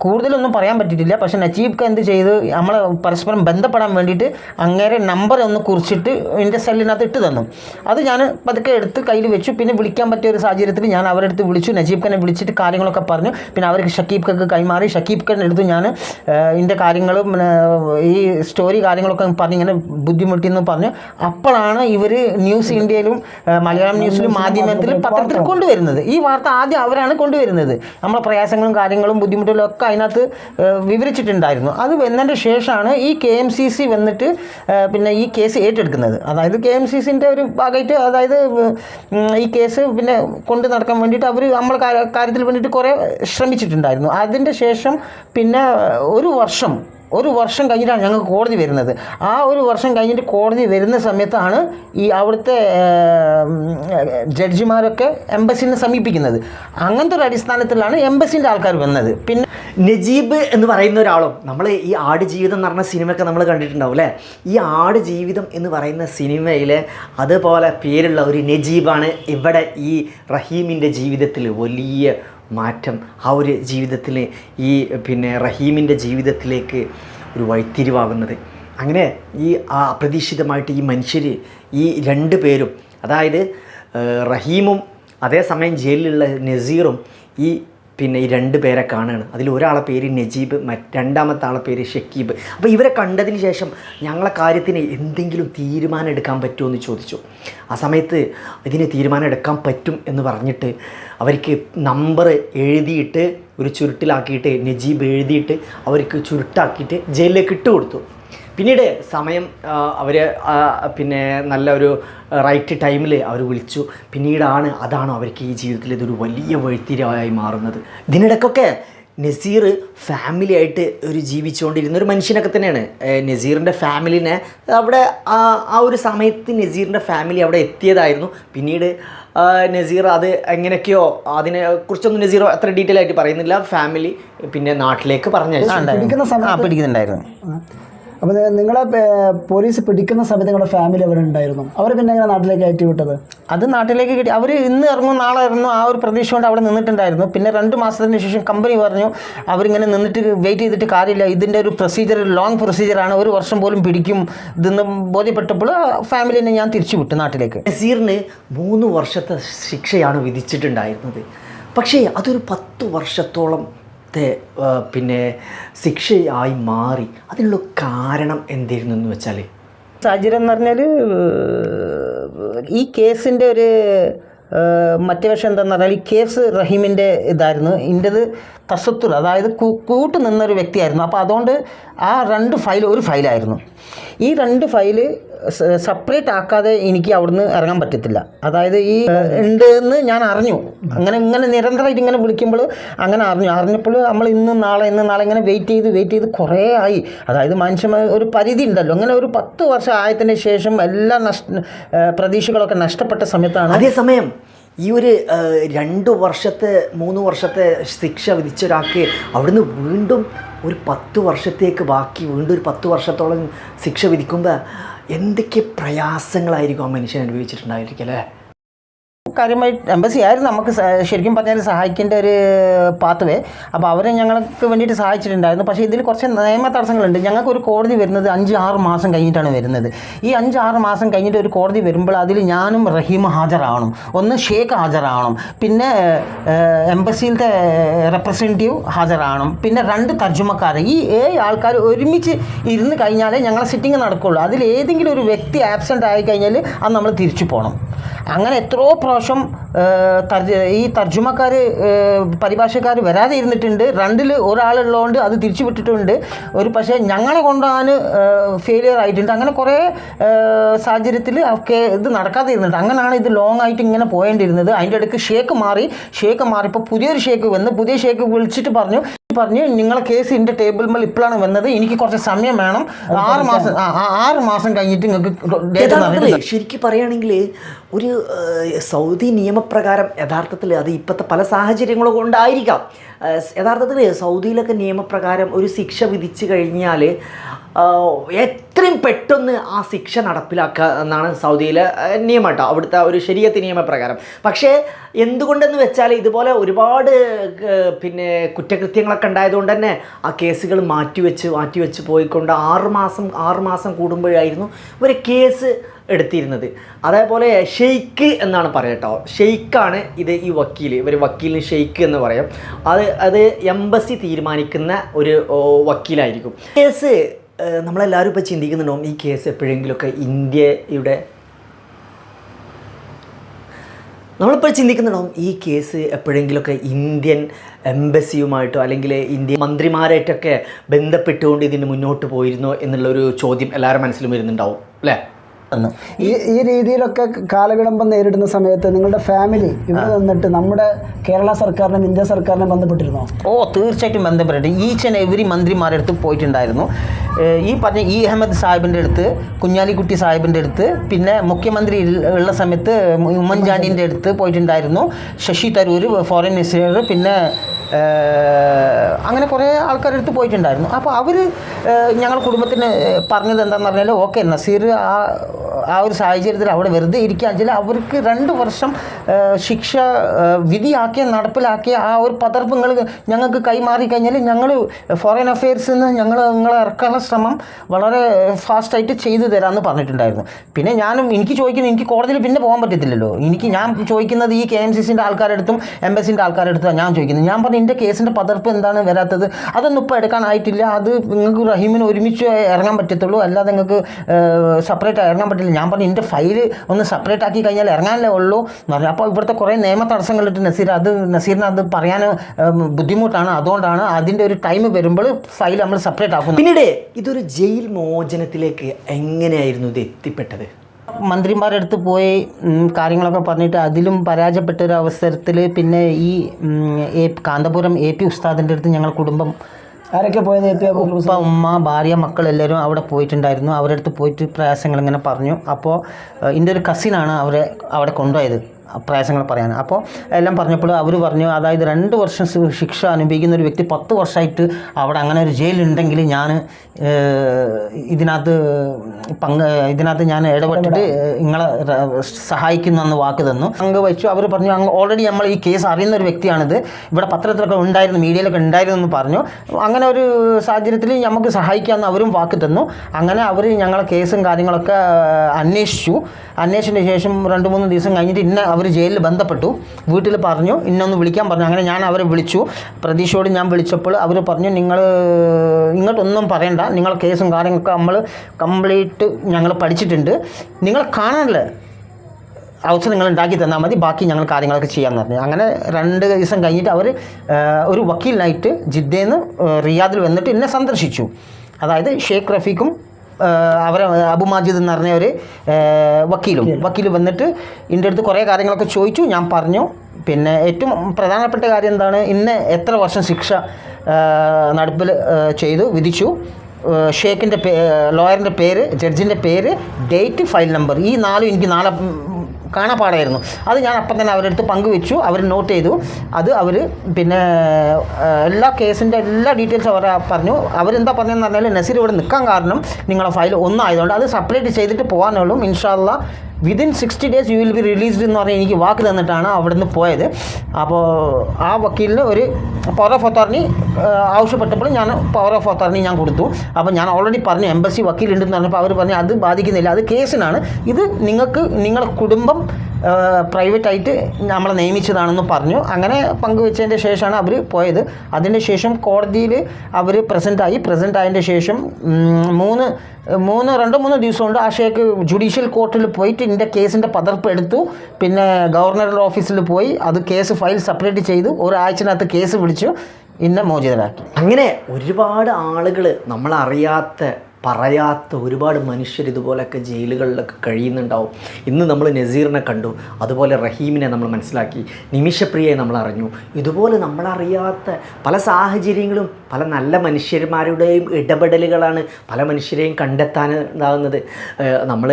കൂടുതലൊന്നും പറയാൻ പറ്റിയിട്ടില്ല. പക്ഷേ നജീബ്ക്ക് എന്ത് ചെയ്ത്? നമ്മൾ പരസ്പരം ബന്ധപ്പെടാൻ വേണ്ടിയിട്ട് അങ്ങേരെ നമ്പർ ഒന്ന് കുറിച്ചിട്ട് എന്റെ സെല്ലിനകത്ത് ഇട്ട് തന്നു. അത് ഞാൻ പതുക്കെ എടുത്ത് കയ്യിൽ വെച്ചു. പിന്നെ വിളിക്കാൻ പറ്റിയ ഒരു സാഹചര്യത്തിൽ ഞാൻ അവരുടെ അടുത്ത് വിളിച്ചു നജീബ് ഖാനെ വിളിച്ചിട്ട് കാര്യങ്ങളൊക്കെ പറഞ്ഞു. പിന്നെ അവർക്ക് ഷക്കീബ് ഖക്ക് കൈമാറി. ഷക്കീബ് ഖാന്റെ അടുത്ത് ഞാൻ ഇതിന്റെ കാര്യങ്ങളും ഈ സ്റ്റോറി കാര്യങ്ങളൊക്കെ പറഞ്ഞ് ഇങ്ങനെ ബുദ്ധിമുട്ടിയെന്ന് പറഞ്ഞു. അപ്പോഴാണ് ഇവർ ന്യൂസ് ഇന്ത്യയിലും മലയാളം ന്യൂസിലും മാധ്യമത്തിലും പത്രത്തിൽ കൊണ്ടുവരുന്നത്. ഈ വാർത്ത ആദ്യം അവരാണ് കൊണ്ടുവരുന്നത്. നമ്മളെ പ്രയാസങ്ങളും കാര്യങ്ങളും ബുദ്ധിമുട്ടുകളും ഒക്കെ അതിനകത്ത് വിവരിച്ചിട്ടുണ്ടായിരുന്നു. അത് വന്നതിന്റെ ശേഷമാണ് ഈ കെ എം സി സി വന്നിട്ട് പിന്നെ ഈ കേസ് ഏറ്റെടുക്കുന്നത്. അതായത് കെ എം സി സിന്റെ ഒരു ഭാഗമായിട്ട് അതായത് ഈ കേസ് പിന്നെ കൊണ്ട് നടക്കാൻ വേണ്ടിയിട്ട് അവർ നമ്മൾ കാര്യത്തിൽ വേണ്ടിയിട്ട് കുറേ ശ്രമിച്ചിട്ടുണ്ടായിരുന്നു. അതിന്റെ ശേഷം പിന്നെ ഒരു വർഷം ഒരു വർഷം കഴിഞ്ഞിട്ടാണ് ഞങ്ങൾക്ക് കോടതി വരുന്നത്. ആ ഒരു വർഷം കഴിഞ്ഞിട്ട് കോടതി വരുന്ന സമയത്താണ് ഈ അവിടുത്തെ ജഡ്ജിമാരൊക്കെ എംബസിനെ സമീപിക്കുന്നത്. അങ്ങനത്തെ ഒരു അടിസ്ഥാനത്തിലാണ് എംബസിന്റെ ആൾക്കാർ വന്നത്. പിന്നെ നജീബ് എന്ന് പറയുന്ന ഒരാളും നമ്മൾ ഈ ആട് ജീവിതം എന്ന് പറഞ്ഞ സിനിമയൊക്കെ നമ്മൾ കണ്ടിട്ടുണ്ടാവും അല്ലേ? ഈ ആട് ജീവിതം എന്ന് പറയുന്ന സിനിമയിൽ അതുപോലെ പേരുള്ള ഒരു നജീബാണ് ഇവിടെ ഈ റഹീമിന്റെ ജീവിതത്തിൽ വലിയ മാറ്റം ആ ഒരു ജീവിതത്തിൽ ഈ പിന്നെ റഹീമിന്റെ ജീവിതത്തിലേക്ക് ഒരു വഴിത്തിരിവാകുന്നത്. അങ്ങനെ ഈ അപ്രതീക്ഷിതമായിട്ട് ഈ മനുഷ്യർ ഈ രണ്ട് പേരും അതായത് റഹീമും അതേസമയം ജയിലിലുള്ള നസീറും ഈ പിന്നെ ഈ രണ്ട് പേരെ കാണുകയാണ് അതിൽ ഒരാളെ പേര് നജീബ് മറ്റ് രണ്ടാമത്തെ ആളെ പേര് ഷക്കീബ്. അപ്പോൾ ഇവരെ കണ്ടതിന് ശേഷം ഞങ്ങളെ കാര്യത്തിന് എന്തെങ്കിലും തീരുമാനം എടുക്കാൻ പറ്റുമോ എന്ന് ചോദിച്ചു. ആ സമയത്ത് ഇതിന് തീരുമാനം എടുക്കാൻ പറ്റും എന്ന് പറഞ്ഞിട്ട് അവർക്ക് നമ്പർ എഴുതിയിട്ട് ഒരു ചുരുട്ടിലാക്കിയിട്ട് നജീബ് എഴുതിയിട്ട് അവർക്ക് ചുരുട്ടാക്കിയിട്ട് ജയിലിലേക്ക് ഇട്ട് കൊടുത്തു പിന്നീട് സമയം അവർ പിന്നെ നല്ല ഒരു റൈറ്റ് ടൈമിൽ അവർ വിളിച്ചു. പിന്നീടാണ് അതാണോ അവർക്ക് ഈ ജീവിതത്തിൽ ഇതൊരു വലിയ വഴിത്തിരിവായി മാറുന്നത്. ഇതിനിടയ്ക്കൊക്കെ നസീർ ഫാമിലി ആയിട്ട് ഒരു ജീവിച്ചുകൊണ്ടിരുന്ന ഒരു മനുഷ്യനൊക്കെ തന്നെയാണ്. നസീറിന്റെ ഫാമിലിനെ അവിടെ ആ ആ ഒരു സമയത്ത് നസീറിന്റെ ഫാമിലി അവിടെ എത്തിയതായിരുന്നു. പിന്നീട് നസീർ അത് എങ്ങനെയൊക്കെയോ അതിനെ കുറിച്ചൊന്നും നസീർ അത്ര ഡീറ്റെയിൽ ആയിട്ട് പറയുന്നില്ല. ഫാമിലി പിന്നെ നാട്ടിലേക്ക് പറഞ്ഞു പിടിക്കുന്നുണ്ടായിരുന്നു. അപ്പോൾ നിങ്ങളെ പോലീസ് പിടിക്കുന്ന സമയത്ത് നിങ്ങളുടെ ഫാമിലി അവിടെ ഉണ്ടായിരുന്നു? അവർ പിന്നെ എങ്ങനെ നാട്ടിലേക്ക് കയറ്റി വിട്ടത് അത് നാട്ടിലേക്ക് കിട്ടി. അവർ ഇന്ന് ഇറങ്ങും നാളെ ഇറങ്ങും ആ ഒരു പ്രതീക്ഷ കൊണ്ട് അവിടെ നിന്നിട്ടുണ്ടായിരുന്നു. പിന്നെ രണ്ട് മാസത്തിന് ശേഷം കമ്പനി പറഞ്ഞു അവരിങ്ങനെ നിന്നിട്ട് വെയിറ്റ് ചെയ്തിട്ട് കാര്യമില്ല. ഇതിന്റെ ഒരു പ്രൊസീജിയർ ലോങ് പ്രൊസീജിയറാണ് ഒരു വർഷം പോലും പിടിക്കും ഇതെന്ന് ബോധ്യപ്പെട്ടപ്പോൾ ഫാമിലിനെ ഞാൻ തിരിച്ചു വിട്ടു നാട്ടിലേക്ക്. നസീറിന് മൂന്ന് വർഷത്തെ ശിക്ഷയാണ് വിധിച്ചിട്ടുണ്ടായിരുന്നത്. പക്ഷേ അതൊരു പത്ത് വർഷത്തോളത്തെ ആ, പിന്നെ ശിക്ഷയായി മാറി. അതിനുള്ള കാരണം എന്തായിരുന്നു എന്ന് വെച്ചാൽ സാഹചര്യം എന്ന് പറഞ്ഞാൽ ഈ കേസിന്റെ ഒരു മറ്റേ പക്ഷേ എന്താണെന്ന് പറഞ്ഞാൽ ഈ കേസ് റഹീമിന്റെ ഇതായിരുന്നു. എന്റെത് തസത്തുർ അതായത് കൂട്ടു നിന്നൊരു വ്യക്തിയായിരുന്നു. അപ്പോൾ അതുകൊണ്ട് ആ രണ്ട് ഫയൽ ഒരു ഫയലായിരുന്നു. ഈ രണ്ട് ഫയൽ സെപ്പറേറ്റ് ആക്കാതെ എനിക്ക് അവിടുന്ന് ഇറങ്ങാൻ പറ്റത്തില്ല. അതായത് ഈ ഉണ്ട് എന്ന് ഞാൻ അറിഞ്ഞു. അങ്ങനെ ഇങ്ങനെ നിരന്തരമായിട്ട് ഇങ്ങനെ വിളിക്കുമ്പോൾ അങ്ങനെ അറിഞ്ഞു. അറിഞ്ഞപ്പോൾ നമ്മൾ ഇന്ന് നാളെ ഇന്ന് നാളെ ഇങ്ങനെ വെയിറ്റ് ചെയ്ത് വെയിറ്റ് ചെയ്ത് കുറേ ആയി. അതായത് മനുഷ്യന് ഒരു പരിധി ഉണ്ടല്ലോ. അങ്ങനെ ഒരു പത്ത് വർഷം ആയതിന് ശേഷം എല്ലാ നഷ്ട പ്രതീക്ഷകളൊക്കെ നഷ്ടപ്പെട്ട സമയത്താണ് അതേസമയം ഈ ഒരു രണ്ട് വർഷത്തെ മൂന്ന് വർഷത്തെ ശിക്ഷ വിധിച്ച ഒരാൾക്ക് അവിടുന്ന് വീണ്ടും ഒരു പത്ത് വർഷത്തേക്ക് ബാക്കി വീണ്ടും ഒരു പത്ത് വർഷത്തോളം ശിക്ഷ വിധിക്കുമ്പോൾ എന്തൊക്കെ പ്രയാസങ്ങളായിരിക്കും ആ മനുഷ്യൻ അനുഭവിച്ചിട്ടുണ്ടായിരിക്കും അല്ലേ? കാര്യമായി എംബസി ആയിരുന്നു. നമുക്ക് ശരിക്കും പറഞ്ഞാൽ സഹായിക്കേണ്ട ഒരു പാത്ത് അപ്പോൾ അവരെ ഞങ്ങൾക്ക് വേണ്ടിയിട്ട് സഹായിച്ചിട്ടുണ്ടായിരുന്നു. പക്ഷേ ഇതിൽ കുറച്ച് നിയമ തടസ്സങ്ങളുണ്ട്. ഞങ്ങൾക്ക് ഒരു കോടതി വരുന്നത് അഞ്ച് ആറ് മാസം കഴിഞ്ഞിട്ടാണ് വരുന്നത്. ഈ അഞ്ച് ആറ് മാസം കഴിഞ്ഞിട്ട് ഒരു കോടതി വരുമ്പോൾ അതിൽ ഞാനും റഹീം ഹാജറാവണം ഒന്ന് ഷേഖ് ഹാജറാവണം പിന്നെ എംബസിയിലത്തെ റെപ്രസെന്റേറ്റീവ് ഹാജറാവണം പിന്നെ രണ്ട് തർജമക്കാർ ഈ ഏഴ് ആൾക്കാർ ഒരുമിച്ച് ഇരുന്ന് കഴിഞ്ഞാലേ ഞങ്ങളെ സിറ്റിംഗ് നടക്കുകയുള്ളൂ അതിൽ ഏതെങ്കിലും ഒരു വ്യക്തി ആബ്സെന്റ് ആയി കഴിഞ്ഞാൽ അത് നമ്മൾ തിരിച്ചു പോകണം അങ്ങനെ എത്രയോ പ്രാവശ്യം ഈ തർജുമക്കാർ പരിഭാഷക്കാർ വരാതെ ഇരുന്നിട്ടുണ്ട്. രണ്ടിൽ ഒരാളുള്ളതുകൊണ്ട് അത് തിരിച്ചു വിട്ടിട്ടുണ്ട് ഒരു പക്ഷേ ഞങ്ങളെ കൊണ്ടാണ് ഫെയിലിയർ ആയിട്ടുണ്ട്. അങ്ങനെ കുറേ സാഹചര്യത്തിൽ ഒക്കെ ഇത് നടക്കാതെ ഇരുന്നിട്ട് അങ്ങനെയാണ് ഇത് ലോങ് ആയിട്ട് ഇങ്ങനെ പോയേണ്ടിരുന്നത് അതിന്റെ ഇടയ്ക്ക് ഷേക്ക് മാറി. ഷേക്ക് മാറിയപ്പോൾ പുതിയൊരു ഷേക്ക് വന്ന് പുതിയ ഷേക്ക് വിളിച്ചിട്ട് പറഞ്ഞു പറഞ്ഞു നിങ്ങളെ കേസ് എന്റെ ടേബിൾ മേൽ ഇപ്പോഴാണ് വന്നത്. എനിക്ക് കുറച്ച് സമയം വേണം. ആറ് മാസം ആറ് മാസം കഴിഞ്ഞിട്ട് നിങ്ങൾക്ക് ശരിക്കും പറയുകയാണെങ്കിൽ ഒരു സൗദി നിയമപ്രകാരം യഥാർത്ഥത്തിൽ അത് ഇപ്പോഴത്തെ പല സാഹചര്യങ്ങളും കൊണ്ടായിരിക്കാം. യഥാർത്ഥത്തിൽ സൗദിയിലൊക്കെ നിയമപ്രകാരം ഒരു ശിക്ഷ വിധിച്ചു കഴിഞ്ഞാൽ എത്രയും പെട്ടെന്ന് ആ ശിക്ഷ നടപ്പിലാക്കുക എന്നാണ് സൗദിയിലെ നിയമം കേട്ടോ അവിടുത്തെ ഒരു ശരീരത്ത് നിയമപ്രകാരം. പക്ഷേ എന്തുകൊണ്ടെന്ന് വെച്ചാൽ ഇതുപോലെ ഒരുപാട് പിന്നെ കുറ്റകൃത്യങ്ങളൊക്കെ ഉണ്ടായതുകൊണ്ട് തന്നെ ആ കേസുകൾ മാറ്റിവെച്ച് മാറ്റിവെച്ച് പോയിക്കൊണ്ട് ആറുമാസം ആറുമാസം ആറ് മാസം കൂടുമ്പോഴായിരുന്നു ഒരു കേസ് എടുത്തിരുന്നത്. അതേപോലെ ഷെയ്ക്ക് എന്നാണ് പറയട്ടോ ഷെയ്ക്കാണ് ഇത് ഈ വക്കീൽ ഇവർ വക്കീലിന് ഷെയ്ക്ക് എന്ന് പറയും. അത് അത് എംബസി തീരുമാനിക്കുന്ന ഒരു വക്കീലായിരിക്കും. കേസ് നമ്മളെല്ലാവരും ഇപ്പോൾ ചിന്തിക്കുന്നുണ്ടാവും ഈ കേസ് എപ്പോഴെങ്കിലുമൊക്കെ ഇന്ത്യയുടെ നമ്മളിപ്പോൾ ചിന്തിക്കുന്നുണ്ടാവും ഈ കേസ് എപ്പോഴെങ്കിലുമൊക്കെ ഇന്ത്യൻ എംബസിയുമായിട്ടോ അല്ലെങ്കിൽ ഇന്ത്യൻ മന്ത്രിമാരായിട്ടൊക്കെ ബന്ധപ്പെട്ടുകൊണ്ട് ഇതിന് മുന്നോട്ട് പോയിരുന്നോ എന്നുള്ളൊരു ചോദ്യം എല്ലാവരുടെ മനസ്സിലും വരുന്നുണ്ടാവും അല്ലേ? ഈ ഈ രീതിയിലൊക്കെ കാലവിളംബം നേരിടുന്ന സമയത്ത് നിങ്ങളുടെ ഫാമിലി ഇവിടെ നിന്നിട്ട് നമ്മുടെ കേരള സർക്കാരിനും ഇന്ത്യ സർക്കാരിനും ബന്ധപ്പെട്ടിരുന്നോ? ഓ തീർച്ചയായിട്ടും ബന്ധപ്പെട്ടിട്ട് ഈച്ച് ആൻഡ് എവറി മന്ത്രിമാരുടെ അടുത്ത് പോയിട്ടുണ്ടായിരുന്നു. ഈ പറഞ്ഞ ഇ അഹമ്മദ് സാഹിബിന്റെ അടുത്ത് കുഞ്ഞാലിക്കുട്ടി സാഹിബിന്റെ അടുത്ത് പിന്നെ മുഖ്യമന്ത്രി ഉള്ള- സമയത്ത് ഉമ്മൻചാണ്ടിന്റെ അടുത്ത് പോയിട്ടുണ്ടായിരുന്നു. ശശി തരൂർ ഫോറിൻ മിനിസ്റ്റർ പിന്നെ അങ്ങനെ കുറേ ആൾക്കാരുടെ അടുത്ത് പോയിട്ടുണ്ടായിരുന്നു. അപ്പോൾ അവർ ഞങ്ങൾ കുടുംബത്തിന് പറഞ്ഞത് എന്താണെന്ന് പറഞ്ഞാൽ ഓക്കെ നസീർ ആ ആ ഒരു സാഹചര്യത്തിൽ അവിടെ വെറുതെ ഇരിക്കുകയാണെങ്കിൽ അവർക്ക് രണ്ട് വർഷം ശിക്ഷ വിധിയാക്കിയ നടപ്പിലാക്കിയ ആ ഒരു പതർപ്പങ്ങൾ ഞങ്ങൾക്ക് കൈമാറി കഴിഞ്ഞാൽ ഞങ്ങൾ ഫോറിൻ അഫയേഴ്സിൽ നിന്ന് ഞങ്ങൾ നിങ്ങളെ ഇറക്കാനുള്ള ശ്രമം വളരെ ഫാസ്റ്റായിട്ട് ചെയ്തു തരാമെന്ന് പറഞ്ഞിട്ടുണ്ടായിരുന്നു. പിന്നെ ഞാനും എനിക്ക് ചോദിക്കുന്നത് എനിക്ക് കോടതിയിൽ പിന്നെ പോകാൻ പറ്റത്തില്ലല്ലോ. എനിക്ക് ഞാൻ ചോദിക്കുന്നത് ഈ കെ എം സി സിന്റെ ആൾക്കാരെടുത്തും എംബസിന്റെ ആൾക്കാരെടുത്തും ഞാൻ ചോദിക്കുന്നത്. ഞാൻ പറഞ്ഞു എന്റെ കേസിന്റെ പതർപ്പ് എന്താണ് വരാത്തത്? അതൊന്നും ഇപ്പോൾ എടുക്കാനായിട്ടില്ല അത് നിങ്ങൾക്ക് റഹീമിന് ഒരുമിച്ച് ഇറങ്ങാൻ പറ്റത്തുള്ളൂ. അല്ലാതെ നിങ്ങൾക്ക് സെപ്പറേറ്റ് ഇറങ്ങാൻ പറ്റില്ല. ഞാൻ പറഞ്ഞു എന്റെ ഫയൽ ഒന്ന് സെപ്പറേറ്റ് ആക്കി കഴിഞ്ഞാൽ ഇറങ്ങാനല്ലേ ഉള്ളൂ എന്ന് പറഞ്ഞു. അപ്പോൾ ഇവിടുത്തെ കുറേ നിയമ തടസ്സങ്ങളിട്ട് നസീർ അത് നസീറിന് അത് പറയാൻ ബുദ്ധിമുട്ടാണ്. അതുകൊണ്ടാണ് അതിന്റെ ഒരു ടൈം വരുമ്പോൾ ഫയൽ നമ്മൾ സെപ്പറേറ്റ് ആക്കുന്നത്. പിന്നീട് ഇതൊരു ജയിൽ മോചനത്തിലേക്ക് എങ്ങനെയായിരുന്നു ഇത് എത്തിപ്പെട്ടത്? മന്ത്രിമാരുടെ അടുത്ത് പോയി കാര്യങ്ങളൊക്കെ പറഞ്ഞിട്ട് അതിലും പരാജയപ്പെട്ട ഒരു അവസരത്തിൽ പിന്നെ ഈ കാന്തപുരം എ പി ഉസ്താദിന്റെ അടുത്ത് ഞങ്ങൾ കുടുംബം ആരൊക്കെ പോയത് എ പി ഉപ്പ ഉമ്മ ഭാര്യ മക്കൾ എല്ലാവരും അവിടെ പോയിട്ടുണ്ടായിരുന്നു. അവരുടെ അടുത്ത് പോയിട്ട് പ്രയാസങ്ങൾ ഇങ്ങനെ പറഞ്ഞു. അപ്പോൾ എന്റെ ഒരു കസിനാണ് അവരെ അവിടെ കൊണ്ടുപോയത്. പ്രയാസങ്ങൾ പറയാൻ അപ്പോൾ എല്ലാം പറഞ്ഞപ്പോൾ അവർ പറഞ്ഞു അതായത് രണ്ട് വർഷം ശിക്ഷ അനുഭവിക്കുന്ന ഒരു വ്യക്തി പത്ത് വർഷമായിട്ട് അവിടെ അങ്ങനെ ഒരു ജയിലുണ്ടെങ്കിൽ ഞാൻ ഇതിനകത്ത് പങ്ക് ഇതിനകത്ത് ഞാൻ ഇടപെട്ടിട്ട് നിങ്ങളെ സഹായിക്കുന്നു സഹായിക്കുന്നെന്ന് വാക്ക് തന്നു. അങ്ങ് വെച്ചു അവർ പറഞ്ഞു അങ്ങ് ഓൾറെഡി നമ്മൾ ഈ കേസ് അറിയുന്ന ഒരു വ്യക്തിയാണിത്. ഇവിടെ പത്രത്തിലൊക്കെ ഉണ്ടായിരുന്നു മീഡിയയിലൊക്കെ ഉണ്ടായിരുന്നു എന്ന് പറഞ്ഞു. അങ്ങനെ ഒരു സാഹചര്യത്തിൽ നമുക്ക് സഹായിക്കാമെന്ന് അവരും വാക്ക് തന്നു. അങ്ങനെ അവർ ഞങ്ങളെ കേസും കാര്യങ്ങളൊക്കെ അന്വേഷിച്ചു. അന്വേഷിച്ചതിന് ശേഷം രണ്ട് മൂന്ന് ദിവസം കഴിഞ്ഞിട്ട് ഇന്ന അവർ ജയിലിൽ ബന്ധപ്പെട്ടു. വീട്ടിൽ പറഞ്ഞു ഇന്നൊന്ന് വിളിക്കാൻ പറഞ്ഞു. അങ്ങനെ ഞാൻ അവരെ വിളിച്ചു. പ്രതീക്ഷയോട് ഞാൻ വിളിച്ചപ്പോൾ അവർ പറഞ്ഞു നിങ്ങൾ ഇങ്ങോട്ടൊന്നും പറയണ്ട. നിങ്ങൾ കേസും കാര്യങ്ങളൊക്കെ നമ്മൾ കംപ്ലീറ്റ് ഞങ്ങൾ പഠിച്ചിട്ടുണ്ട്. നിങ്ങൾ കാണാനല്ലേ അവസരം നിങ്ങൾ ഉണ്ടാക്കി തന്നാൽ മതി. ബാക്കി ഞങ്ങൾ കാര്യങ്ങളൊക്കെ ചെയ്യാമെന്ന് പറഞ്ഞു. അങ്ങനെ രണ്ട് ദിവസം കഴിഞ്ഞിട്ട് അവർ ഒരു വക്കീലിനായിട്ട് ജിദ്ദയിൽ നിന്ന് റിയാദിൽ വന്നിട്ട് എന്നെ സന്ദർശിച്ചു. അതായത് ഷെയ്ഖ് റഫീഖും അവരെ അബു മാജിദ് എന്ന് പറഞ്ഞ ഒരു വക്കീലും. വക്കീൽ വന്നിട്ട് എന്റെ അടുത്ത് കുറേ കാര്യങ്ങളൊക്കെ ചോദിച്ചു ഞാൻ പറഞ്ഞു. പിന്നെ ഏറ്റവും പ്രധാനപ്പെട്ട കാര്യം എന്താണ്? ഇന്ന് എത്ര വർഷം ശിക്ഷ നടപ്പിൽ ചെയ്തു വിധിച്ചു. ഷേഖിന്റെ പേ ലോയറിന്റെ പേര് ജഡ്ജിന്റെ പേര് ഡേറ്റ് ഫയൽ നമ്പർ. ഈ നാലും എനിക്ക് ഉം, കാണാപ്പാടായിരുന്നു. അത് ഞാൻ അപ്പം തന്നെ അവരുടെ അടുത്ത് പങ്കുവെച്ചു. അവർ നോട്ട് ചെയ്തു. അത് അവർ പിന്നെ എല്ലാ കേസിന്റെ എല്ലാ ഡീറ്റെയിൽസും അവരെ പറഞ്ഞു. അവരെന്താ പറഞ്ഞതെന്ന് പറഞ്ഞാൽ നസീർ ഇവിടെ നിൽക്കാൻ കാരണം നിങ്ങളുടെ ഫയൽ ഒന്നായതുകൊണ്ട് അത് സെപ്പറേറ്റ് ചെയ്തിട്ട് പോകാനുള്ളൂ ഇൻഷാല്ല within sixty days you will be released എന്ന് പറഞ്ഞ് എനിക്ക് വാക്ക് തന്നിട്ടാണ് അവിടുന്ന് പോയത്. അപ്പോൾ ആ വക്കീലിന് ഒരു പവർ ഓഫ് അതോറിറ്റി ആവശ്യപ്പെട്ടപ്പോൾ ഞാൻ പവർ ഓഫ് അതോറിറ്റി ഞാൻ കൊടുത്തു. അപ്പോൾ ഞാൻ ഓൾറെഡി പറഞ്ഞു എംബസി വക്കീലുണ്ടെന്ന് പറഞ്ഞപ്പോൾ അവർ പറഞ്ഞു അത് ബാധിക്കുന്നില്ല അത് കേസിനാണ്. ഇത് നിങ്ങൾക്ക് നിങ്ങളുടെ കുടുംബം പ്രൈവറ്റായിട്ട് നമ്മളെ നിയമിച്ചതാണെന്ന് പറഞ്ഞു. അങ്ങനെ പങ്കുവെച്ചതിന്റെ ശേഷമാണ് അവർ പോയത്. അതിന്റെ ശേഷം കോടതിയിൽ അവർ പ്രസന്റ് ആയി. പ്രസന്റ് ആയതിന്റെ ശേഷം മൂന്ന് മൂന്ന് രണ്ട് മൂന്ന് ദിവസം കൊണ്ട് ആ ഷേക്ക് ജുഡീഷ്യൽ കോർട്ടിൽ പോയിട്ട് എന്റെ കേസിന്റെ പകർപ്പ് എടുത്തു. പിന്നെ ഗവർണറുടെ ഓഫീസിൽ പോയി അത് കേസ് ഫയൽ സെപ്പറേറ്റ് ചെയ്തു. ഒരാഴ്ചനകത്ത് കേസ് വിളിച്ചു ഇന്നെ മോചിതരാക്കി അങ്ങനെ ഒരുപാട് ആളുകൾ നമ്മളറിയാത്ത പറയാത്ത ഒരുപാട് മനുഷ്യർ ഇതുപോലൊക്കെ ജയിലുകളിലൊക്കെ കഴിയുന്നുണ്ടാവും. ഇന്ന് നമ്മൾ നസീറിനെ കണ്ടു അതുപോലെ റഹീമിനെ നമ്മൾ മനസ്സിലാക്കി നിമിഷപ്രിയയെ നമ്മൾ അറിഞ്ഞു. ഇതുപോലെ നമ്മളറിയാത്ത പല സാഹചര്യങ്ങളും പല നല്ല മനുഷ്യന്മാരുടെയും ഇടപെടലുകളാണ് പല മനുഷ്യരെയും കണ്ടെത്താൻ ഉണ്ടാകുന്നത് നമ്മൾ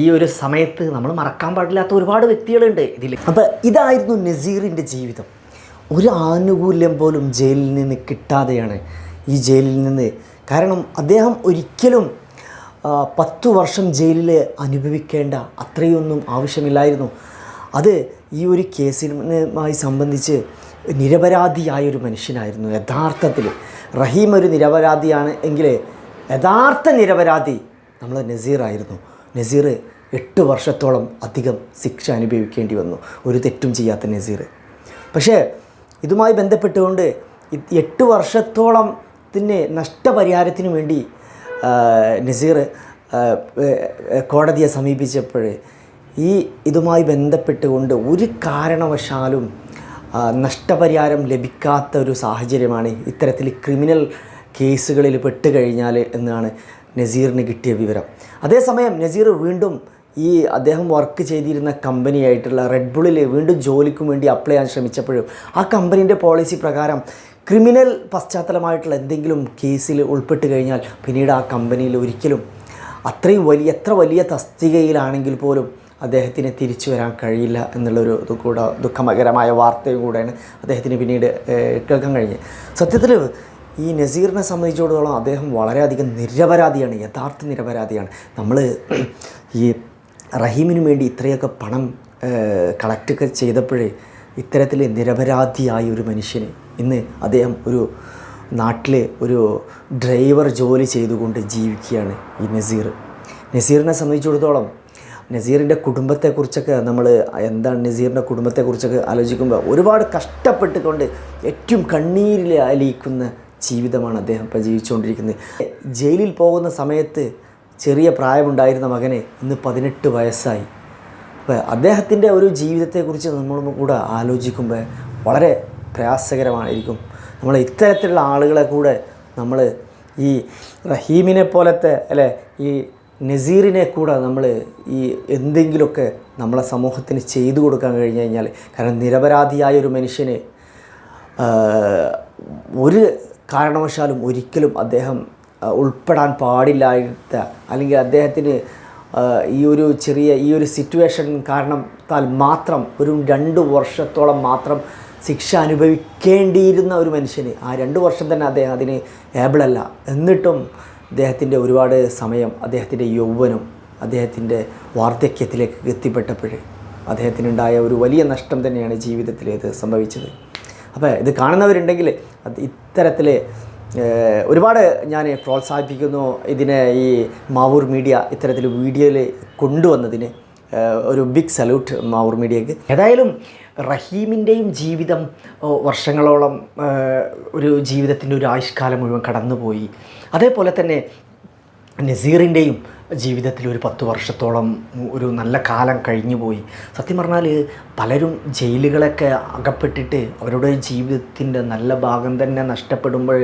ഈ ഒരു സമയത്ത് നമ്മൾ മറക്കാൻ പാടില്ലാത്ത ഒരുപാട് വ്യക്തികളുണ്ട് ഇതിൽ. അപ്പോൾ ഇതായിരുന്നു നസീറിന്റെ ജീവിതം. ഒരു ആനുകൂല്യം പോലും ജയിലിൽ നിന്ന് കിട്ടാതെയാണ് ഈ ജയിലിൽ നിന്ന് കാരണം അദ്ദേഹം ഒരിക്കലും പത്തു വർഷം ജയിലിൽ അനുഭവിക്കേണ്ട അത്രയൊന്നും ആവശ്യമില്ലായിരുന്നു. അത് ഈ ഒരു കേസിനുമായി സംബന്ധിച്ച് നിരപരാധിയായ ഒരു മനുഷ്യനായിരുന്നു യഥാർത്ഥത്തിൽ റഹീം ഒരു നിരപരാധിയാണ് എങ്കിൽ യഥാർത്ഥ നിരപരാധി നമ്മൾ നസീറായിരുന്നു. നസീർ എട്ട് വർഷത്തോളം അധികം ശിക്ഷ അനുഭവിക്കേണ്ടി വന്നു. ഒരു തെറ്റും ചെയ്യാത്ത നസീർ പക്ഷേ ഇതുമായി ബന്ധപ്പെട്ടുകൊണ്ട് എട്ട് വർഷത്തോളം തന്നെ നഷ്ടപരിഹാരത്തിന് വേണ്ടി നസീർ കോടതിയെ സമീപിച്ചപ്പോൾ ഈ ഇതുമായി ബന്ധപ്പെട്ടുകൊണ്ട് ഒരു കാരണവശാലും നഷ്ടപരിഹാരം ലഭിക്കാത്ത ഒരു സാഹചര്യമാണ് ഇത്തരത്തിൽ ക്രിമിനൽ കേസുകളിൽ പെട്ട് കഴിഞ്ഞാൽ എന്നാണ് നസീറിന് കിട്ടിയ വിവരം. അതേസമയം നസീർ വീണ്ടും ഈ അദ്ദേഹം വർക്ക് ചെയ്തിരുന്ന കമ്പനിയായിട്ടുള്ള റെഡ് ബുള്ളിൽ വീണ്ടും ജോലിക്കും വേണ്ടി അപ്ലൈ ചെയ്യാൻ ശ്രമിച്ചപ്പോഴും ആ കമ്പനീന്റെ പോളിസി പ്രകാരം ക്രിമിനൽ പശ്ചാത്തലമായിട്ടുള്ള എന്തെങ്കിലും കേസിൽ ഉൾപ്പെട്ട് കഴിഞ്ഞാൽ പിന്നീട് ആ കമ്പനിയിൽ ഒരിക്കലും അത്രയും വലിയ എത്ര വലിയ തസ്തികയിലാണെങ്കിൽ പോലും അദ്ദേഹത്തിന് തിരിച്ചു വരാൻ കഴിയില്ല എന്നുള്ളൊരു ഇത് കൂടെ ദുഃഖകരമായ വാർത്തയും കൂടെയാണ് അദ്ദേഹത്തിന് പിന്നീട് കേൾക്കാൻ കഴിഞ്ഞത്. സത്യത്തിൽ ഈ നസീറിനെ സംബന്ധിച്ചിടത്തോളം അദ്ദേഹം വളരെയധികം നിരപരാധിയാണ് യഥാർത്ഥ നിരപരാധിയാണ്. നമ്മൾ ഈ റഹീമിന് വേണ്ടി ഇത്രയൊക്കെ പണം കളക്റ്റൊക്കെ ചെയ്തപ്പോഴേ ഇത്തരത്തിൽ നിരപരാധിയായ ഒരു മനുഷ്യന് ഇന്ന് അദ്ദേഹം ഒരു നാട്ടിൽ ഒരു ഡ്രൈവർ ജോലി ചെയ്തുകൊണ്ട് ജീവിക്കുകയാണ് ഈ നസീർ. നസീറിനെ സംബന്ധിച്ചിടത്തോളം നസീറിന്റെ കുടുംബത്തെക്കുറിച്ചൊക്കെ നമ്മൾ എന്താണ് നസീറിന്റെ കുടുംബത്തെക്കുറിച്ചൊക്കെ ആലോചിക്കുമ്പോൾ ഒരുപാട് കഷ്ടപ്പെട്ടുകൊണ്ട് ഏറ്റവും കണ്ണീരിൽ അലിയിക്കുന്ന ജീവിതമാണ് അദ്ദേഹം ഇപ്പോൾ ജീവിച്ചുകൊണ്ടിരിക്കുന്നത് ജയിലിൽ പോകുന്ന സമയത്ത് ചെറിയ പ്രായമുണ്ടായിരുന്ന മകനെ ഇന്ന് പതിനെട്ട് വയസ്സായി. അപ്പോൾ അദ്ദേഹത്തിന്റെ ഒരു ജീവിതത്തെക്കുറിച്ച് നമ്മളും കൂടെ ആലോചിക്കുമ്പോൾ വളരെ പ്രയാസകരമായിരിക്കും. നമ്മൾ ഇത്തരത്തിലുള്ള ആളുകളെ കൂടെ നമ്മൾ ഈ റഹീമിനെ പോലത്തെ അല്ലെ ഈ നസീറിനെ കൂടെ നമ്മൾ ഈ എന്തെങ്കിലുമൊക്കെ നമ്മളെ സമൂഹത്തിന് ചെയ്തു കൊടുക്കാൻ കഴിഞ്ഞു കഴിഞ്ഞാൽ കാരണം നിരപരാധിയായ ഒരു മനുഷ്യന് ഒരു കാരണവശാലും ഒരിക്കലും അദ്ദേഹം ഉൾപ്പെടാൻ പാടില്ലാത്ത അല്ലെങ്കിൽ അദ്ദേഹത്തിന് ഈ ഒരു ചെറിയ ഈ ഒരു സിറ്റുവേഷൻ കാരണം താൽ മാത്രം ഒരു രണ്ട് വർഷത്തോളം മാത്രം ശിക്ഷ അനുഭവിക്കേണ്ടിയിരുന്ന ഒരു മനുഷ്യന് ആ രണ്ട് വർഷം തന്നെ അദ്ദേഹം അതിന് ഏബിളല്ല എന്നിട്ടും അദ്ദേഹത്തിന്റെ ഒരുപാട് സമയം അദ്ദേഹത്തിന്റെ യൗവനം അദ്ദേഹത്തിന്റെ വാർദ്ധക്യത്തിലേക്ക് എത്തിപ്പെട്ടപ്പോഴേ അദ്ദേഹത്തിനുണ്ടായ ഒരു വലിയ നഷ്ടം തന്നെയാണ് ജീവിതത്തിൽ ഇത് സംഭവിച്ചത്. അപ്പോൾ ഇത് കാണുന്നവരുണ്ടെങ്കിൽ അത് ഇത്തരത്തിൽ ഒരുപാട് ഞാൻ പ്രോത്സാഹിപ്പിക്കുന്നു ഇതിനെ ഈ മാവൂർ മീഡിയ ഇത്തരത്തിൽ വീഡിയോയിൽ കൊണ്ടുവന്നതിന്. ഒരു ബിഗ് സല്യൂട്ട് മാവൂർ മീഡിയക്ക് ഏതായാലും റഹീമിന്റെയും ജീവിതം വർഷങ്ങളോളം ഒരു ജീവിതത്തിന്റെ ഒരു ആയുഷ്കാലം മുഴുവൻ കടന്നുപോയി. അതേപോലെ തന്നെ നസീറിന്റെയും ജീവിതത്തിൽ ഒരു പത്ത് വർഷത്തോളം ഒരു നല്ല കാലം കഴിഞ്ഞുപോയി. സത്യം പറഞ്ഞാൽ പലരും ജയിലുകളൊക്കെ അകപ്പെട്ടിട്ട് അവരുടെ ജീവിതത്തിന്റെ നല്ല ഭാഗം തന്നെ നഷ്ടപ്പെടുമ്പോൾ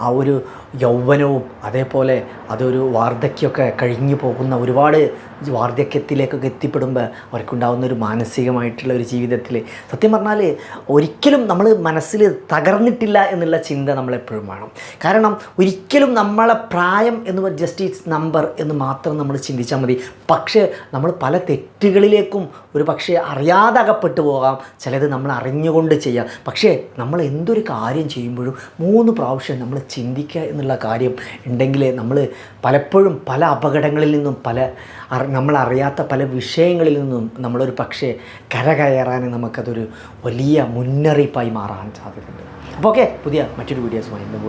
ആ ഒരു യൗവനവും അതേപോലെ അതൊരു വാർദ്ധക്യമൊക്കെ കഴിഞ്ഞു പോകുന്ന ഒരുപാട് വാർദ്ധക്യത്തിലേക്കൊക്കെ എത്തിപ്പെടുമ്പോൾ അവർക്കുണ്ടാകുന്ന ഒരു മാനസികമായിട്ടുള്ള ഒരു ജീവിതത്തിൽ സത്യം പറഞ്ഞാൽ ഒരിക്കലും നമ്മൾ മനസ്സിൽ തകർന്നിട്ടില്ല എന്നുള്ള ചിന്ത നമ്മളെപ്പോഴും വേണം. കാരണം ഒരിക്കലും നമ്മളെ പ്രായം എന്ന് ജസ്റ്റ് ഇറ്റ്സ് നമ്പർ എന്ന് മാത്രം നമ്മൾ ചിന്തിച്ചാൽ മതി. പക്ഷേ നമ്മൾ പല തെറ്റുകളിലേക്കും ഒരു പക്ഷേ അറിയാതെ അകപ്പെട്ടു പോകാം. ചിലത് നമ്മൾ അറിഞ്ഞുകൊണ്ട് ചെയ്യാം. പക്ഷേ നമ്മൾ എന്തൊരു കാര്യം ചെയ്യുമ്പോഴും മൂന്ന് പ്രാവശ്യം നമ്മൾ ചിന്തിക്കുക എന്നുള്ള കാര്യം ഉണ്ടെങ്കിൽ നമ്മൾ പലപ്പോഴും പല അപകടങ്ങളിൽ നിന്നും പല നമ്മളറിയാത്ത പല വിഷയങ്ങളിൽ നിന്നും നമ്മളൊരു പക്ഷേ കരകയറാൻ നമുക്കതൊരു വലിയ മുന്നറിയിപ്പായി മാറാൻ സാധ്യതയുണ്ട്. അപ്പോൾ ഓക്കെ പുതിയ മറ്റൊരു വീഡിയോസുമായി വീണ്ടും